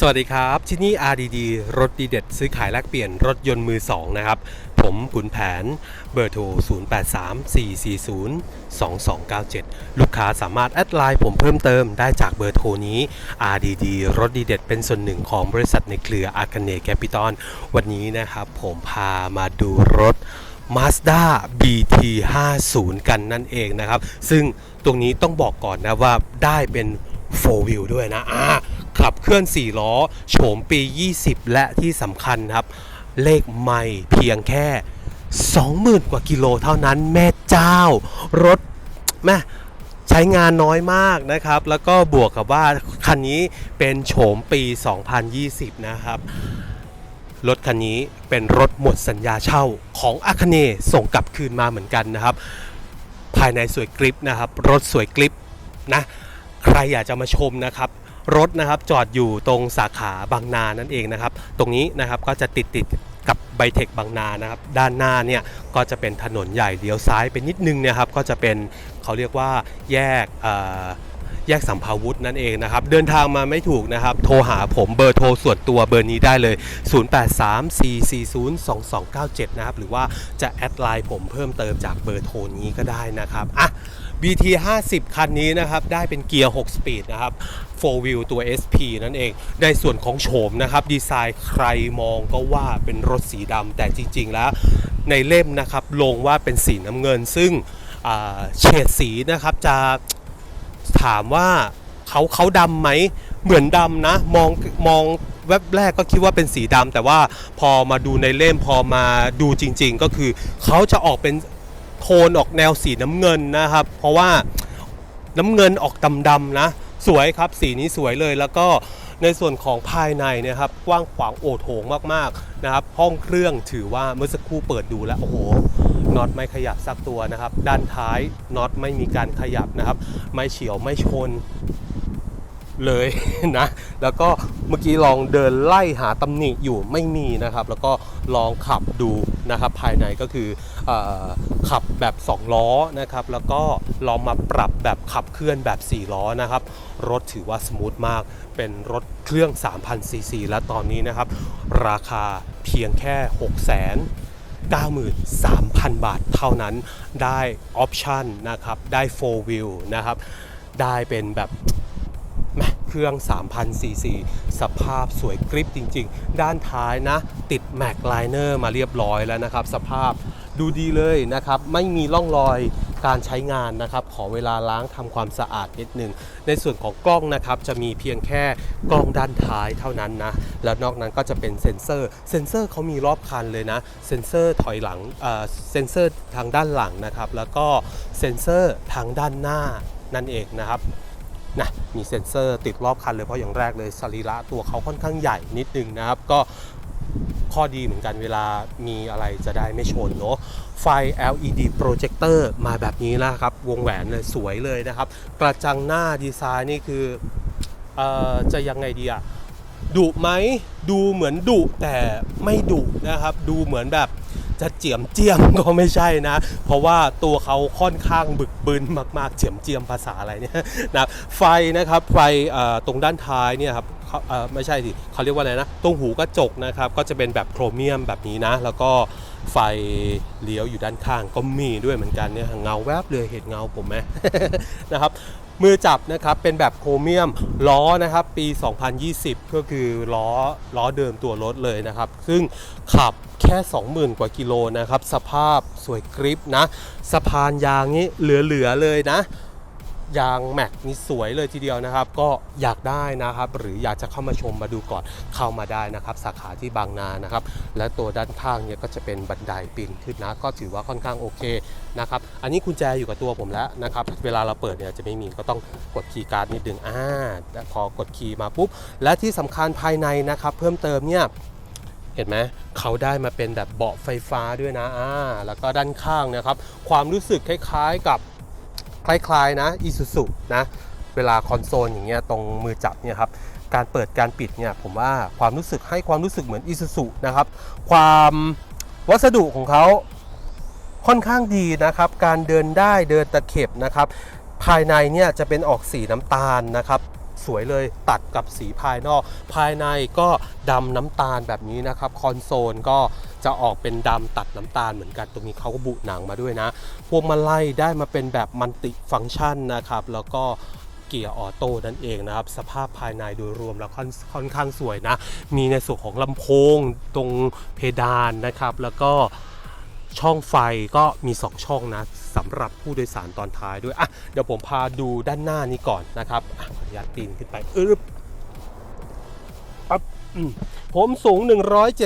สวัสดีครับ ที่นี่ RDD รถดีเด็ด ซื้อขายแลกเปลี่ยนรถยนต์มือ 2 นะครับ ผมขุนแผนเบอร์โทร 0834402297 ลูกค้าสามารถแอดไลน์ผมเพิ่มเติมได้จากเบอร์โทรนี้ RDD รถดีเด็ด เป็นส่วนหนึ่งของบริษัทในเครืออาคเนแคปิตอลวันนี้นะครับผมพามาดูรถ Mazda BT 50 กันนั่นเองนะครับ ซึ่งตรงนี้ต้องบอกก่อนนะว่าได้เป็น 4 wheel ด้วยนะอ่า ขับเคลื่อน 4 ล้อ โฉมปี 20 และที่สำคัญครับ เลขไม่เพียงแค่ 20,000 กว่ากิโลเท่านั้นแม่เจ้า รถแม่ใช้งานน้อยมากนะครับ แล้วก็บวกกับว่าคันนี้เป็นโฉมปี 2020 นะครับ รถคันนี้เป็นรถหมดสัญญาเช่าของอาคเนส่งกลับคืนมาเหมือนกันนะครับ ภายในสวยกริปนะครับ รถสวยกริปนะ ใครอยากจะมาชมนะครับ รถนะครับจอดอยู่ตรงสาขาบางนานั่นเองนะครับ ตรงนี้นะครับก็จะติดติดกับไบเทคบางนานะครับ ด้านหน้าเนี่ยก็จะเป็นถนนใหญ่เลี้ยวซ้ายไปนิดนึงเนะครับ ก็จะเป็นเขาเรียกว่าแยกอ แยกสัมภาวุธนั่นเองนะครับ เดินทางมาไม่ถูกนะครับ โทรหาผมเบอร์โทรส่วนตัวเบอร์นี้ได้เลย 0834402297 นะครับ หรือว่าจะแอดไลน์ผมเพิ่มเติมจากเบอร์โทรนี้ก็ได้นะครับอะ BT 50 คันนี้นะครับ ได้เป็นเกียร์ 6 สปีดนะครับ 4 wheel ตัว SP นั่นเอง ในส่วนของโฉมนะครับ ดีไซน์ใครมองก็ว่าเป็นรถสีดำแต่จริง ๆ แล้วในเล่มนะครับ ลงว่าเป็นสีน้ำเงินซึ่งเฉดสีนะครับจะ ถามว่าเขาเขาดำไหมเหมือนดำนะ มองมองแวบแรกก็คิดว่าเป็นสีดำแต่ว่าพอมาดูในเล่มพอมาดูจริง ๆ ก็คือเขาจะออกเป็นโทนออกแนวสีน้ำเงินนะครับ เพราะว่าน้ำเงินออกดำๆนะ สวยครับสีนี้สวยเลยแล้วก็ในส่วนของภายในนะครับกว้างขวางโอโถงมากๆนะครับ ห้องเครื่องถือว่าเมื่อสักครู่เปิดดูแล้วโอ้โห น็อตไม่ขยับสักตัวนะครับ ด้านท้ายน็อตไม่มีการขยับนะครับ ไม่เฉียวไม่ชนเลยนะ แล้วก็เมื่อกี้ลองเดินไล่หาตำหนิอยู่ไม่มีนะครับ แล้วก็ลองขับดูนะครับ ภายในก็คือเออขับแบบ 2 ล้อนะครับ แล้วก็ลองมาปรับแบบขับเคลื่อนแบบ 4 ล้อนะครับ รถถือว่าสมูทมาก เป็นรถเครื่อง 3,000ซีซีและตอนนี้นะครับ ราคาเพียงแค่ 6 0 0 0 0 93,000 บาทเท่านั้นได้ออปชันนะครับ ได้ 4 wheel นะครับ ได้เป็นแบบเครื่อง 3,000 ซีซี สภาพสวยกริปจริง ๆ ด้านท้ายนะ ติดแม็กไลเนอร์มาเรียบร้อยแล้วนะครับ สภาพดูดีเลยนะครับ ไม่มีร่องรอย การใช้งานนะครับขอเวลาล้างทำความสะอาดนิดนึง ในส่วนของกล้องนะครับจะมีเพียงแค่กล้องด้านท้ายเท่านั้นนะ แล้วนอกนั้นก็จะเป็นเซ็นเซอร์ เซ็นเซอร์เขามีรอบคันเลยนะ เซ็นเซอร์ถอยหลังเอ่อเซ็นเซอร์ทางด้านหลังนะครับ แล้วก็เซ็นเซอร์ทางด้านหน้านั่นเองนะครับนะมีเซ็นเซอร์ติดรอบคันเลยเพราะอย่างแรกเลยสรีระตัวเขาค่อนข้างใหญ่นิดนึงนะครับ ก็ ข้อดีเหมือนกันเวลามีอะไรจะได้ไม่ชนเนาะไฟ LED projector มาแบบนี้นะครับ วงแหวนเลยสวยเลยนะครับ กระจังหน้าดีไซน์นี่คือออจะยังไงดีอะดุไหมดูเหมือนดุแต่ไม่ดุนะครับ ดูเหมือนแบบจะเจียมเจียมก็ไม่ใช่นะ เพราะว่าตัวเขาค่อนข้างบึกบึนมาก ๆ เจียมเจียมภาษาอะไรเนี่ยนะไฟนะครับไฟตรงด้านท้ายเนี่ยครับ เอ่อไม่ใช่สิเขาเรียกว่าอะไรนะตรงหูกระจกนะครับก็จะเป็นแบบโครเมียมแบบนี้นะ แล้วก็ไฟเลี้ยวอยู่ด้านข้างก็มีด้วยเหมือนกันเนี่ยเงาแวบเลยเห็นเงาผมไหม นะครับมือจับนะครับเป็นแบบโครเมียมล้อนะครับปี 2020 ก็คือล้อล้อเดิมตัวรถเลยนะครับ ซึ่งขับแค่ 20,000 กว่ากิโลนะครับ สภาพสวยกริปนะ สะพานยางนี้เหลือ ๆ เลยนะ ยางแม็กนี่สวยเลยทีเดียวนะครับ ก็อยากได้นะครับ หรืออยากจะเข้ามาชมมาดูก่อนเข้ามาได้นะครับ สาขาที่บางนานะครับ และตัวด้านข้างเนี่ยก็จะเป็นบันไดปีนขึ้นนะ ก็ถือว่าค่อนข้างโอเคนะครับ อันนี้กุญแจอยู่กับตัวผมแล้วนะครับ เวลาเราเปิดเนี่ยจะไม่มีก็ต้องกดคีย์การ์ดนิดนึงอ่าพอกดคีย์มาปุ๊บ และที่สำคัญภายในนะครับ เพิ่มเติมเนี่ยเห็นไหมเขาได้มาเป็นแบบเบาะไฟฟ้าด้วยนะอ่าแล้วก็ด้านข้างนะครับ ความรู้สึกคล้าย ๆกับ คล้ายๆนะอีซูซุนะเวลาคอนโซลอย่างเงี้ยตรงมือจับเนี่ยครับการเปิดการปิดเนี่ยผมว่าความรู้สึกให้ความรู้สึกเหมือนอีซูซุนะครับความวัสดุของเขาค่อนข้างดีนะครับ การเดินได้เดินตะเข็บนะครับ ภายในเนี่ยจะเป็นออกสีน้ำตาลนะครับ สวยเลยตัดกับสีภายนอก ภายในก็ดำน้ำตาลแบบนี้นะครับ คอนโซลก็ จะออกเป็นดำตัดน้ำตาลเหมือนกัน ตรงนี้เขาก็บุหนังมาด้วยนะ พวงมาลัยได้มาเป็นแบบมัลติฟังก์ชันนะครับ แล้วก็เกียร์ออโต้นั่นเองนะครับ สภาพภายในโดยรวมแล้วค่อนค่อนข้างสวยนะ มีในส่วนของลำโพงตรงเพดานนะครับ แล้วก็ช่องไฟก็มี 2 ช่องนะสำหรับผู้โดยสารตอนท้ายด้วยอะเดี๋ยวผมพาดูด้านหน้านี้ก่อนนะครับอะขออนุญาตปีนขึ้นไปอึ๊บปั๊บอืม ผมสูง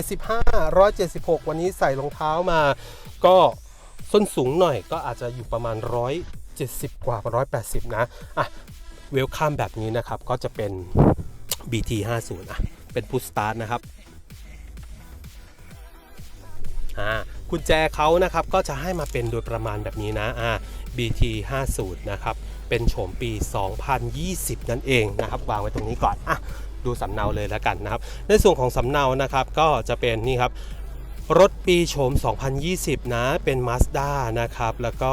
175 176 วันนี้ใส่รองเท้ามา ก็ส้นสูงหน่อยก็อาจจะอยู่ประมาณ 170 กว่า 180 นะ อะ เวลคัมแบบนี้นะครับ ก็จะเป็น BT 50อะ เป็นพุ s สตาร์ทนะครับ อ่ากุญแจเขานะครับ ก็จะให้มาเป็นโดยประมาณแบบนี้นะ อ่า BT 50นะครับ เป็นโฉมปี 2020 นั่นเองนะครับ วางไว้ตรงนี้ก่อน อะ ดูสำเนาเลยแล้วกันนะครับ ในส่วนของสำเนานะครับก็จะเป็นนี่ครับรถปีโฉม 2020 นะเป็น Mazda นะครับ แล้วก็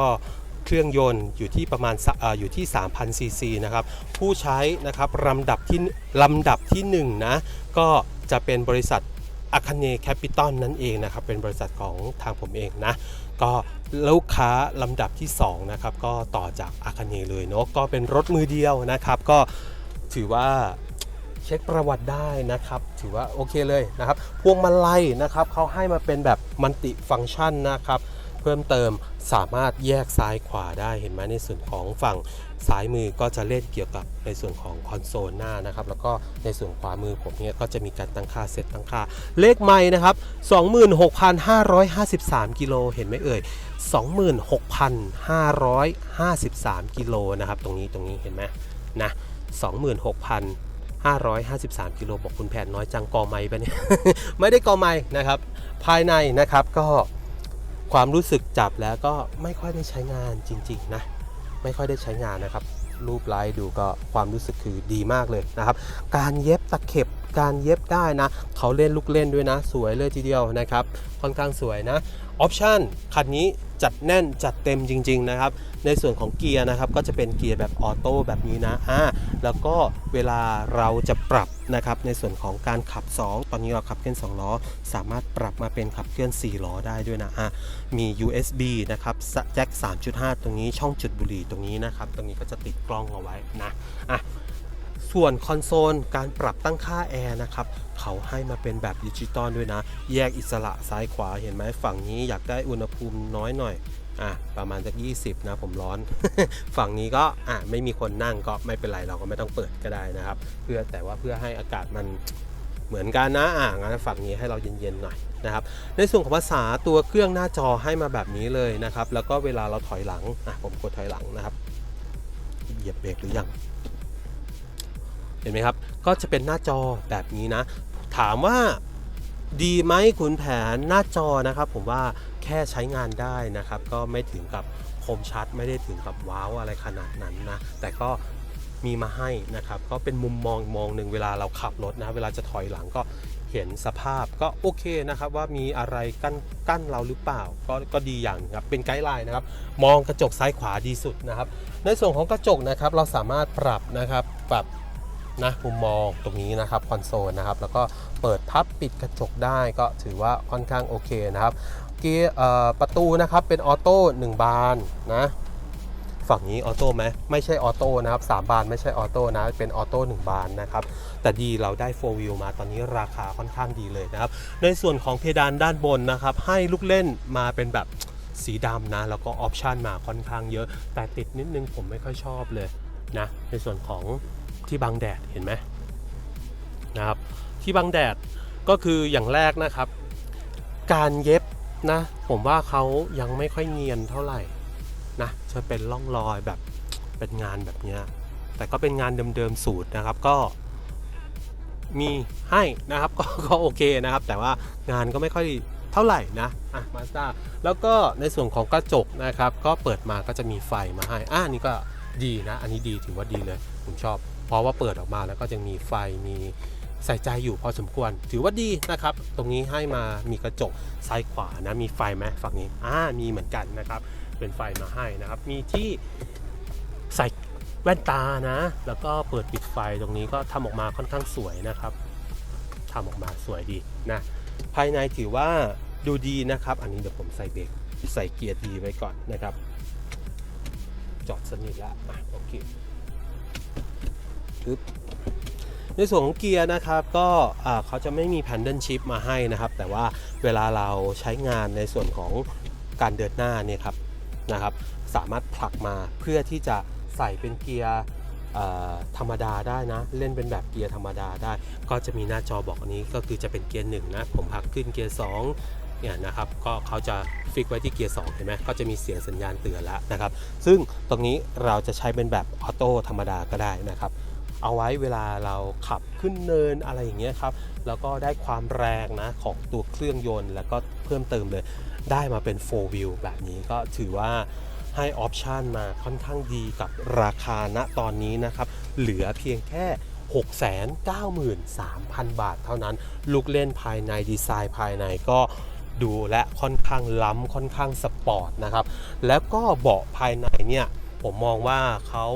เครื่องยนต์อยู่ที่ประมาณออยู่ที่ 3,000 ซีซีนะครับ ผู้ใช้นะครับลำดับที่ลำดับที่ 1 นะ ก็จะเป็นบริษัทอาคาเนแคปิตอลนั่นเองนะครับ เป็นบริษัทของทางผมเองนะ ก็ลูกค้าลำดับที่ 2 นะครับ ก็ต่อจากอาคาเนเลยเนาะก็เป็นรถมือเดียวนะครับ ก็ถือว่า เช็คประวัติได้นะครับ ถือว่าโอเคเลยนะครับ พวงมาลัยนะครับเขาให้มาเป็นแบบมัลติฟังก์ชันนะครับ เพิ่มเติมสามารถแยกซ้ายขวาได้เห็นไหมในส่วนของฝั่งซ้ายมือก็จะเล่นเกี่ยวกับในส่วนของคอนโซลหน้านะครับ แล้วก็ในส่วนขวามือผมเนี่ยก็จะมีการตั้งค่าเซตตั้งค่า เลขไม้นะครับ 26,553 กิโลเห็นไหมเอ่ย 26,553 กิโลนะครับ ตรงนี้ตรงนี้เห็นไหมนะ26,000 553 กิโลบอกคุณแผนน้อยจังกอไม้ปะเนี่ย ไม่ได้กอไม้นะครับ ภายในนะครับก็ความรู้สึกจับแล้วก็ไม่ค่อยได้ใช้งานจริงๆนะ ไม่ค่อยได้ใช้งานนะครับ รูปไลท์ดูก็ความรู้สึกคือดีมากเลยนะครับ การเย็บตะเข็บการเย็บได้นะ เขาเล่นลูกเล่นด้วยนะ สวยเลยทีเดียวนะครับ ค่อนข้างสวยนะ ออปชันคันนี้จัดแน่นจัดเต็มจริง ๆ นะครับ ในส่วนของเกียร์นะครับก็จะเป็นเกียร์แบบออโต้แบบนี้นะอ่าแล้วก็เวลาเราจะปรับนะครับในส่วนของการขับ 2 ตอนนี้เราขับเคลื่อน2ล้อ สามารถปรับมาเป็นขับเคลื่อน 4 ล้อได้ด้วยนะอะมี USB นะครับแจ็ค3.5 ตรงนี้ช่องจุดบุหรี่ตรงนี้นะครับ ตรงนี้ก็จะติดกล้องเอาไว้นะอะ ส่วนคอนโซลการปรับตั้งค่าแอร์นะครับเขาให้มาเป็นแบบดิจิตอลด้วยนะ แยกอิสระซ้ายขวาเห็นไหมฝั่งนี้อยากได้อุณหภูมิน้อยหน่อยอะประมาณจาก20 นะผมร้อน ฝั่งนี้ก็อะไม่มีคนนั่งก็ไม่เป็นไรเราก็ไม่ต้องเปิดก็ได้นะครับ เพื่อแต่ว่าเพื่อให้อากาศมันเหมือนกันนะอะงั้นฝั่งนี้ให้เราเย็นๆหน่อยนะครับ ในส่วนของภาษาตัวเครื่องหน้าจอให้มาแบบนี้เลยนะครับ แล้วก็เวลาเราถอยหลังอะผมกดถอยหลังนะครับเหยียบเบรกหรือยัง เห็นไหมครับ ก็จะเป็นหน้าจอแบบนี้นะ ถามว่าดีไหมคุณแผนหน้าจอนะครับ ผมว่าแค่ใช้งานได้นะครับ ก็ไม่ถึงกับคมชัดไม่ได้ถึงกับว้าวอะไรขนาดนั้นนะ แต่ก็มีมาให้นะครับ ก็เป็นมุมมองมองหนึ่งเวลาเราขับรถนะ เวลาจะถอยหลังก็เห็นสภาพก็โอเคนะครับ ว่ามีอะไรกั้นกั้นเราหรือเปล่า ก็ก็ดีอย่างครับเป็นไกด์ไลน์นะครับ มองกระจกซ้ายขวาดีสุดนะครับ ในส่วนของกระจกนะครับเราสามารถปรับนะครับปรับ นะมุมมองตรงนี้นะครับคอนโซลนะครับแล้วก็เปิดพับปิดกระจกได้ก็ถือว่าค่อนข้างโอเคนะครับเกียร์ประตูนะครับเป็นออโต้1บานนะฝั่งนี้ออโต้ไหมไม่ใช่ออโต้นะครับ3บานไม่ใช่ออโต้นะเป็นออโต้1บานนะครับแต่ดีเราได้4 wheel มาตอนนี้ราคาค่อนข้างดีเลยนะครับในส่วนของเพดานด้านบนนะครับให้ลูกเล่นมาเป็นแบบสีดำนะแล้วก็ออปชันมาค่อนข้างเยอะ แต่ติดนิดนึงผมไม่ค่อยชอบเลยนะในส่วนของ ที่บังแดดเห็นไหมนะครับที่บังแดดก็คืออย่างแรกนะครับ การเย็บนะผมว่าเขายังไม่ค่อยเนียนเท่าไหร่นะจะเป็นร่องรอยแบบเป็นงานแบบเนี้ยแต่ก็เป็นงานเดิมๆสูตรนะครับก็มีให้นะครับก็ก็โอเคนะครับ แต่ว่างานก็ไม่ค่อยเท่าไหร่นะอะมาสด้าแล้วก็ในส่วนของกระจกนะครับ ก็เปิดมาก็จะมีไฟมาให้อ่านี่ก็ดีนะ อันนี้ดีถือว่าดีเลยผมชอบ เพราะว่าเปิดออกมาแล้วก็จะมีไฟมีใส่ใจอยู่พอสมควร ถือว่าดีนะครับ ตรงนี้ให้มามีกระจกซ้ายขวานะ มีไฟไหมฝั่งนี้อ่ามีเหมือนกันนะครับ เป็นไฟมาให้นะครับ มีที่ใส่แว่นตานะ แล้วก็เปิดปิดไฟตรงนี้ก็ทำออกมาค่อนข้างสวยนะครับทำออกมาสวยดีนะ ภายในถือว่าดูดีนะครับ อันนี้เดี๋ยวผมใส่เบรกใส่เกียร์ดีไว้ก่อนนะครับ จอดสนิทแล้วอะโอเค ทึบในส่วนของเกียร์นะครับก็เขาจะไม่มีแพนเดิลชิพมาให้นะครับ แต่ว่าเวลาเราใช้งานในส่วนของการเดินหน้าเนี่ยครับนะครับ สามารถผลักมาเพื่อที่จะใส่เป็นเกียร์ธรรมดาได้นะ เล่นเป็นแบบเกียร์ธรรมดาได้ ก็จะมีหน้าจอบอกอันนี้ก็คือจะเป็นเกียร์หนึ่งนะผมผลักขึ้นเกียร์สองเนี่ยนะครับก็เขาจะฟิกไว้ที่เกียร์2เห็นไหมก็จะมีเสียงสัญญาณเตือนแล้วนะครับ ซึ่งตรงนี้เราจะใช้เป็นแบบออโต้ธรรมดาก็ได้นะครับ เอาไว้เวลาเราขับขึ้นเนินอะไรอย่างเงี้ยครับ แล้วก็ได้ความแรงนะของตัวเครื่องยนต์ แล้วก็เพิ่มเติมเลย ได้มาเป็น 4 wheel แบบนี้ก็ถือว่าให้ออปชันมาค่อนข้างดีกับราคาณตอนนี้นะครับ เหลือเพียงแค่693,000 บาทเท่านั้น ลูกเล่นภายในดีไซน์ภายในก็ดูและค่อนข้างล้ำค่อนข้างสปอร์ตนะครับ แล้วก็เบาะภายในเนี่ย ผมมองว่าเขา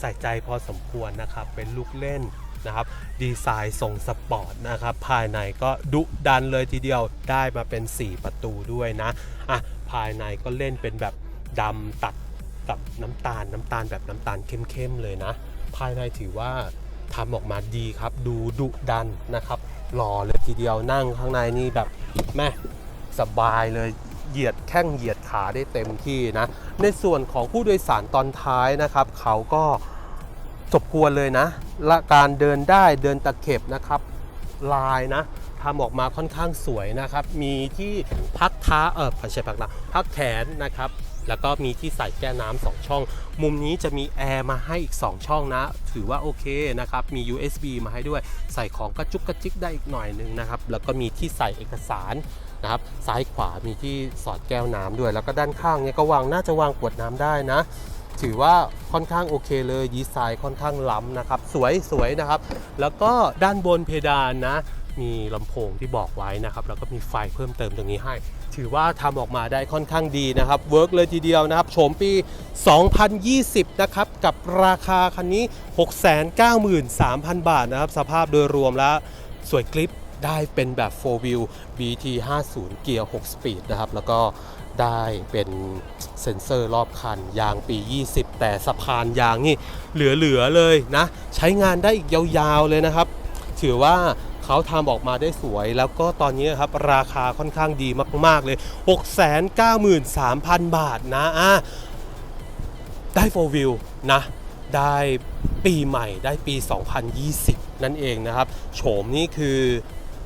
ใส่ใจพอสมควรนะครับ เป็นลูกเล่นนะครับ ดีไซน์ทรงสปอร์ตนะครับ ภายในก็ดุดันเลยทีเดียวได้มาเป็น 4 ประตูด้วยนะอะภายในก็เล่นเป็นแบบดำตัดกับน้ำตาลน้ำตาลแบบน้ำตาลเข้มๆเลยนะ ภายในถือว่าทำออกมาดีครับ ดูดุดันนะครับ หล่อเลยทีเดียวนั่งข้างในนี่แบบแม่สบายเลย เหยียดแข้งเหยียดขาได้เต็มที่นะ ในส่วนของผู้โดยสารตอนท้ายนะครับ เขาก็สมควรเลยนะและการเดินได้เดินตะเข็บนะครับลายนะทำออกมาค่อนข้างสวยนะครับ มีที่พักท้าเออไม่ใช่พักเท้าพักแขนนะครับ แล้วก็มีที่ใส่แก้วน้ำสองช่อง มุมนี้จะมีแอร์มาให้อีก 2 ช่องนะ ถือว่าโอเคนะครับ มี USB มาให้ด้วย ใส่ของกระจุกกระจิกได้อีกหน่อยนึงนะครับ แล้วก็มีที่ใส่เอกสาร นะครับซ้ายขวามีที่สอดแก้วน้ำด้วย แล้วก็ด้านข้างเนี่ยก็วางน่าจะวางขวดน้ำได้นะ ถือว่าค่อนข้างโอเคเลยดีไซน์ค่อนข้างล้ำนะครับ สวยสวยนะครับ แล้วก็ด้านบนเพดานนะ มีลำโพงที่บอกไว้นะครับ แล้วก็มีไฟเพิ่มเติมตรงนี้ให้ ถือว่าทำออกมาได้ค่อนข้างดีนะครับเวิร์กเลยทีเดียวนะครับโฉมปี 2020 นะครับ กับราคาคันนี้ 693,000 บาทนะครับ สภาพโดยรวมแล้วสวยกลิป ได้เป็นแบบ 4 wheel BT 50เกียร์ 6 สปีดนะครับ แล้วก็ได้เป็นเซ็นเซอร์รอบคัน ยางปี 20 แต่สะพานยางนี่เหลือ ๆ เลยนะ ใช้งานได้อีกยาวๆเลยนะครับ ถือว่าเขาทำออกมาได้สวย แล้วก็ตอนนี้ครับ ราคาค่อนข้างดีมากๆเลย 693,000 บาทนะอะได้โฟวิวนะ ได้ปีใหม่ได้ปี 2020 นั่นเองนะครับ โฉมนี่คือ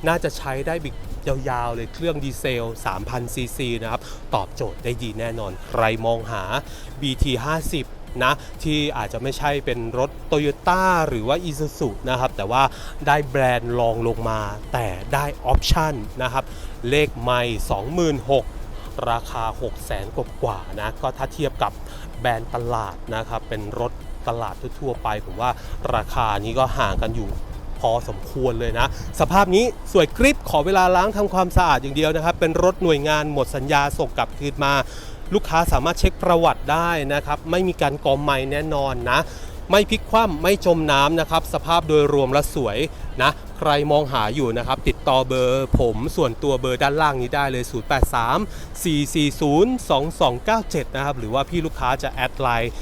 น่าจะใช้ได้บิกยาวๆเลยเครื่องดีเซล 3,000 ซีซีนะครับ ตอบโจทย์ได้ดีแน่นอน ใครมองหา BT 50นะที่อาจจะไม่ใช่เป็นรถ Toyota หรือว่า Isuzu นะครับ แต่ว่าได้แบรนด์รองลงมา แต่ได้ออปชั่นนะครับ เลขไม่ 26,000 ราคา 6 0 0 0 0 0กว่าๆนะ ก็ถ้าเทียบกับแบรนด์ตลาดนะครับ เป็นรถตลาดทั่วๆไป ผมว่าราคานี้ก็ห่างกันอยู่ พอสมควรเลยนะ สภาพนี้สวยกริปขอเวลาล้างทำความสะอาดอย่างเดียวนะครับ เป็นรถหน่วยงานหมดสัญญาส่งกลับคืนมา ลูกค้าสามารถเช็คประวัติได้นะครับ ไม่มีการกอมไม้แน่นอนนะ ไม่พลิกคว่ำไม่จมน้ำนะครับ สภาพโดยรวมและสวยนะใครมองหาอยู่นะครับ ติดต่อเบอร์ผมส่วนตัวเบอร์ด้านล่างนี้ได้เลย 083 440 2297 นะครับ หรือว่าพี่ลูกค้าจะแอดไลน์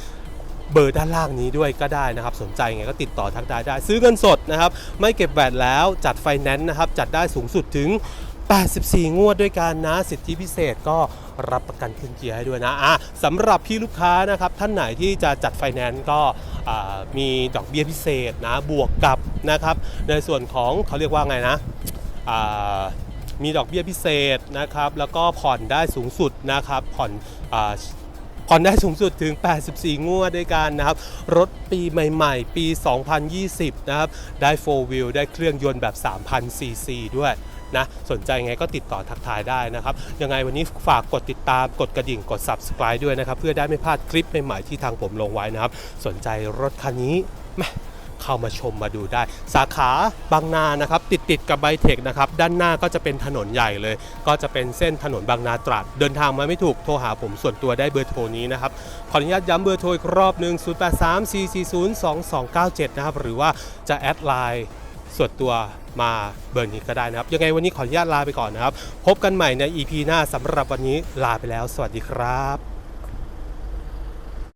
เบอร์ด้านล่างนี้ด้วยก็ได้นะครับ สนใจไงก็ติดต่อทักได้ได้ ซื้อเงินสดนะครับ ไม่เก็บแวดแล้วจัดไฟแนนซ์นะครับ จัดได้สูงสุดถึง 84 งวดด้วยกันนะ สิทธิพิเศษก็รับประกันขึ้นเกียร์ให้ด้วยนะอะสำหรับพี่ลูกค้านะครับท่านไหนที่จะจัดไฟแนนซ์ก็มีดอกเบี้ยพิเศษนะบวกกับนะครับ ในส่วนของเขาเรียกว่าไงนะมีดอกเบี้ยพิเศษนะครับ แล้วก็ผ่อนได้สูงสุดนะครับ ผ่อน ผ่อนได้สูงสุดถึง 84 งวดด้วยกันนะครับ รถปีใหม่ๆ ปี 2020 นะครับ ได้ 4 wheel ได้เครื่องยนต์แบบ 3,000 ซีซีด้วยนะสนใจไงก็ติดต่อทักทายได้นะครับ ยังไงวันนี้ฝากกดติดตามกดกระดิ่งกด subscribe ด้วยนะครับ เพื่อได้ไม่พลาดคลิปใหม่ๆที่ทางผมลงไว้นะครับ สนใจรถคันนี้มา เข้ามาชมมาดูได้ สาขาบางนานะครับติดติดกับไบเทคนะครับด้านหน้าก็จะเป็นถนนใหญ่เลย ก็จะเป็นเส้นถนนบางนาตราดเดินทางมาไม่ถูกโทรหาผมส่วนตัวได้เบอร์โทรนี้นะครับขออนุญาตย้ำเบอร์โทรอีกรอบหนึ่ง0834402297 นะครับหรือว่าจะแอดไลน์ส่วนตัวมาเบอร์นี้ก็ได้นะครับ ยังไงวันนี้ขออนุญาตลาไปก่อนนะครับ พบกันใหม่ใน EP หน้าสำหรับวันนี้ลาไปแล้ว สวัสดีครับ